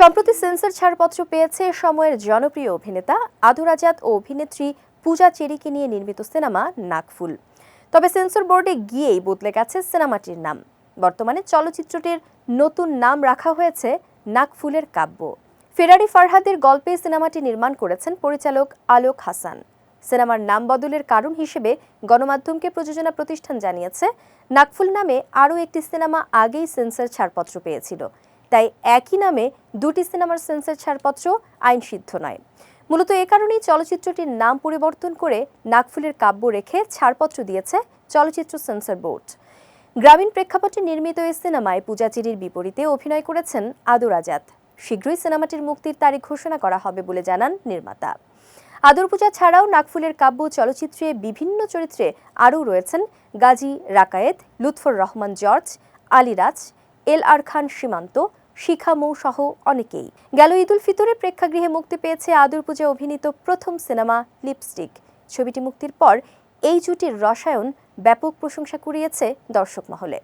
সম্প্রতি সেন্সর ছাড়পত্র পেয়েছে সময়ের জনপ্রিয় অভিনেতা আদুরাজাত ও অভিনেত্রী পূজা চেরিকে নিয়ে নির্মিত সিনেমা নাকফুল তবে সেন্সর বোর্ডে গিয়েই বদলে গেছে সিনেমাটির নাম। বর্তমানে চলচ্চিত্রটির নতুন নাম রাখা হয়েছে নাকফুলের কাব্য। ফেরারি ফারহাদের গল্পে সিনেমাটি নির্মাণ করেছেন পরিচালক আলোক হাসান। সিনেমার নাম বদলের কারণ হিসেবে গণমাধ্যমকে প্রযোজনা প্রতিষ্ঠান জানিয়েছে নাকফুল নামে আরও একটি সিনেমা আগেই সেন্সর ছাড়পত্র পেয়েছিল। তাই একই নামে দুটি সিনেমার সেন্সর ছাড়পত্র আইনসিদ্ধ নয়। মূলত এ কারণেই চলচ্চিত্রটির নাম পরিবর্তন করে নাকফুলের কাব্য রেখে ছাড়পত্র দিয়েছে চলচ্চিত্র সেন্সর বোর্ড। গ্রামীণ প্রেক্ষাপটে নির্মিত এই সিনেমায় পূজাচিরির বিপরীতে অভিনয় করেছেন আদর আজাদ। শীঘ্রই সিনেমাটির মুক্তির তারিখ ঘোষণা করা হবে বলে জানান নির্মাতা। আদর পূজা ছাড়াও নাকফুলের কাব্য চলচ্চিত্রে বিভিন্ন চরিত্রে আরও রয়েছেন গাজী রাকায়েত, লুৎফর রহমান জর্জ আলিরাজ এল আর খান সীমান্ত শিখা মৌ সহ অনেকেই। গেল ঈদুল ফিতরে প্রেক্ষাগৃহে মুক্তি পেয়েছে আদুর পূজা অভিনীত প্রথম সিনেমা লিপস্টিক। ছবিটি মুক্তির পর এই জুটির রসায়ন ব্যাপক প্রশংসা কুড়িয়েছে দর্শক মহলে